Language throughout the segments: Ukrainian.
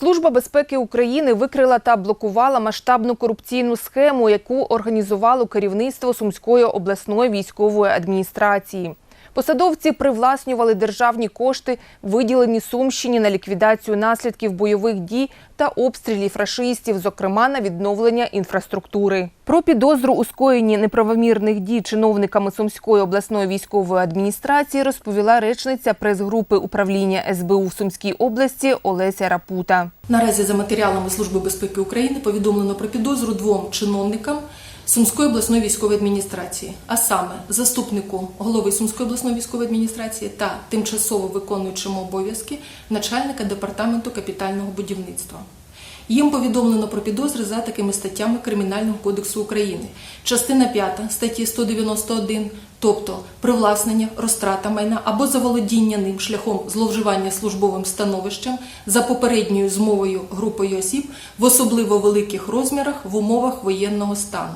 Служба безпеки України викрила та блокувала масштабну корупційну схему, яку організувало керівництво Сумської обласної військової адміністрації. Посадовці привласнювали державні кошти, виділені Сумщині на ліквідацію наслідків бойових дій та обстрілів рашистів, зокрема на відновлення інфраструктури. Про підозру у скоєнні неправомірних дій чиновниками Сумської обласної військової адміністрації розповіла речниця прес-групи управління СБУ в Сумській області Олеся Рапута. Наразі за матеріалами Служби безпеки України повідомлено про підозру двом чиновникам Сумської обласної військової адміністрації, а саме заступнику голови Сумської обласної військової адміністрації та тимчасово виконуючому обов'язки начальника департаменту капітального будівництва. Їм повідомлено про підозри за такими статтями Кримінального кодексу України. Частина 5 статті 191, тобто привласнення, розтрата майна або заволодіння ним шляхом зловживання службовим становищем за попередньою змовою групою осіб в особливо великих розмірах в умовах воєнного стану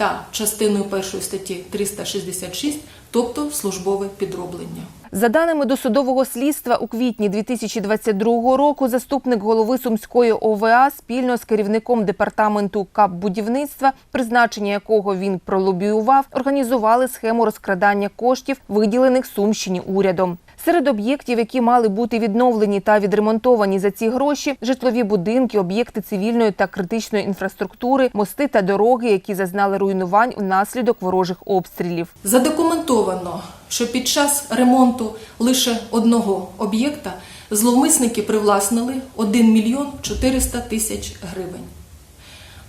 та частиною 1 статті 366, тобто службове підроблення. За даними досудового слідства, у квітні 2022 року заступник голови Сумської ОВА спільно з керівником департаменту КАП будівництва, призначення якого він пролобіював, організували схему розкрадання коштів, виділених Сумщині урядом. Серед об'єктів, які мали бути відновлені та відремонтовані за ці гроші, житлові будинки, об'єкти цивільної та критичної інфраструктури, мости та дороги, які зазнали руйнувань внаслідок ворожих обстрілів. Задокументовано, що під час ремонту лише одного об'єкта зловмисники привласнили 1 мільйон 400 тисяч гривень.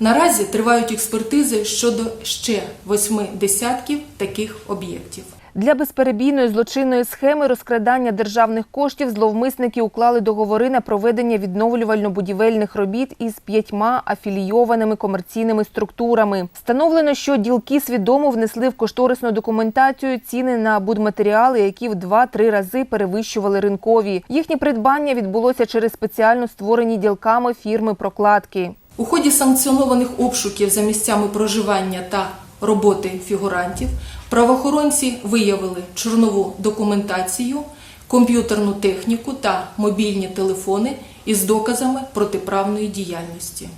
Наразі тривають експертизи щодо ще восьми десятків таких об'єктів. Для безперебійної злочинної схеми розкрадання державних коштів зловмисники уклали договори на проведення відновлювально-будівельних робіт із п'ятьма афілійованими комерційними структурами. Встановлено, що ділки свідомо внесли в кошторисну документацію ціни на будматеріали, які в 2-3 рази перевищували ринкові. Їхнє придбання відбулося через спеціально створені ділками фірми прокладки. У ході санкціонованих обшуків за місцями проживання та роботи фігурантів правоохоронці виявили чорнову документацію, комп'ютерну техніку та мобільні телефони із доказами протиправної діяльності.